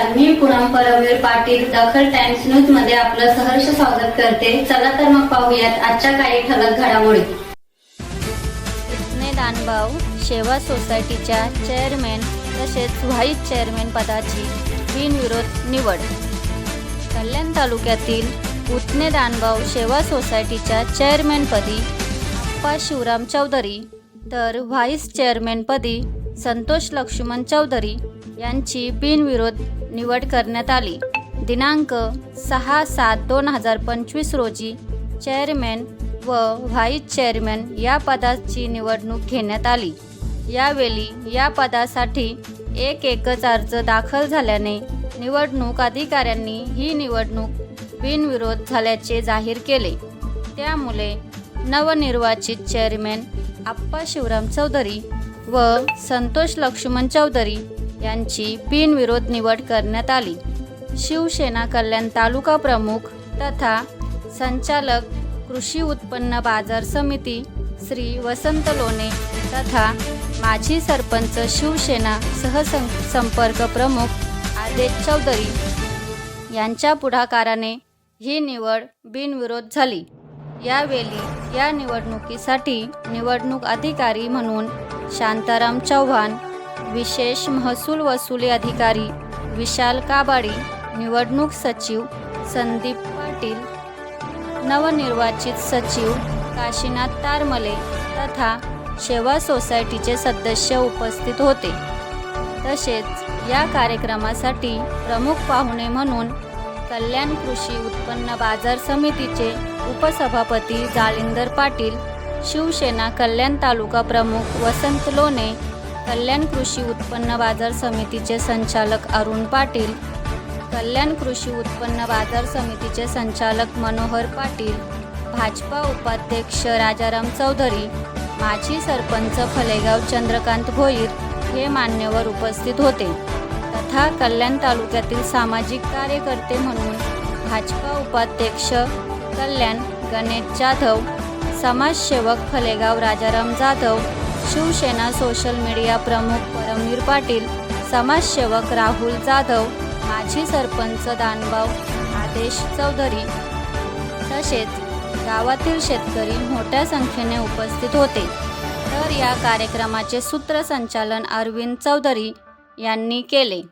नमस्कार मी पूनम परमवीर पाटील दखल टाइम्स न्यूजमध्ये आपलं सहर्ष स्वागत करते. चला तर मग पाहूयात आजच्या काही ठळक घडामोडी. इथने दानभाऊ सेवा सोसायटीच्या चेअरमॅन तसेच व्हाईस चेअरमॅन पदाची बिनविरोध निवड. कल्याण तालुक्यातील उतने दानभाऊ सेवा सोसायटीच्या चेअरमॅनपदी अप्पा शिवराम चौधरी तर व्हाईस चेअरमॅनपदी संतोष लक्ष्मण चौधरी यांची बिनविरोध निवड करण्यात आली. दिनांक सहा सात दोन हजार पंचवीस रोजी चेअरमॅन व व्हाईस चेअरमॅन या पदाची निवडणूक घेण्यात आली. यावेळी या पदासाठी एक एकच अर्ज दाखल झाल्याने निवडणूक अधिकाऱ्यांनी ही निवडणूक बिनविरोध झाल्याचे जाहीर केले. त्यामुळे नवनिर्वाचित चेअरमॅन आप्पा शिवराम चौधरी व संतोष लक्ष्मण चौधरी यांची बिनविरोध निवड करण्यात आली. शिवसेना कल्याण तालुका प्रमुख तथा संचालक कृषी उत्पन्न बाजार समिती श्री वसंत लोणे तथा माजी सरपंच शिवसेना सहसं संपर्क प्रमुख आदेश चौधरी यांच्या पुढाकाराने ही निवड बिनविरोध झाली. यावेळी या निवडणुकीसाठी निवडणूक अधिकारी म्हणून शांताराम चव्हाण विशेष महसूल वसुली अधिकारी विशाल काबाडी निवडणूक सचिव संदीप पाटील नवनिर्वाचित सचिव काशीनाथ तारमले तथा सेवा सोसायटीचे सदस्य उपस्थित होते. तसेच या कार्यक्रमासाठी प्रमुख पाहुणे म्हणून कल्याण कृषी उत्पन्न बाजार समितीचे उपसभापती जालिंदर पाटील शिवसेना कल्याण तालुका प्रमुख वसंत लोणे कल्याण कृषी उत्पन्न बाजार समितीचे संचालक अरुण पाटील कल्याण कृषी उत्पन्न बाजार समितीचे संचालक मनोहर पाटील भाजपा उपाध्यक्ष राजाराम चौधरी माजी सरपंच फलेगाव चंद्रकांत भोईर हे मान्यवर उपस्थित होते. तथा कल्याण तालुक्यातील सामाजिक कार्यकर्ते म्हणून भाजपा उपाध्यक्ष कल्याण गणेश जाधव समाजसेवक फलेगाव राजाराम जाधव शिवसेना सोशल मीडिया प्रमुख परमवीर पाटील समाजसेवक राहुल जाधव माजी सरपंच दानभाऊ आदेश चौधरी तसेच गावातील शेतकरी मोठ्या संख्येने उपस्थित होते. तर या कार्यक्रमाचे सूत्रसंचालन अरविंद चौधरी यांनी केले.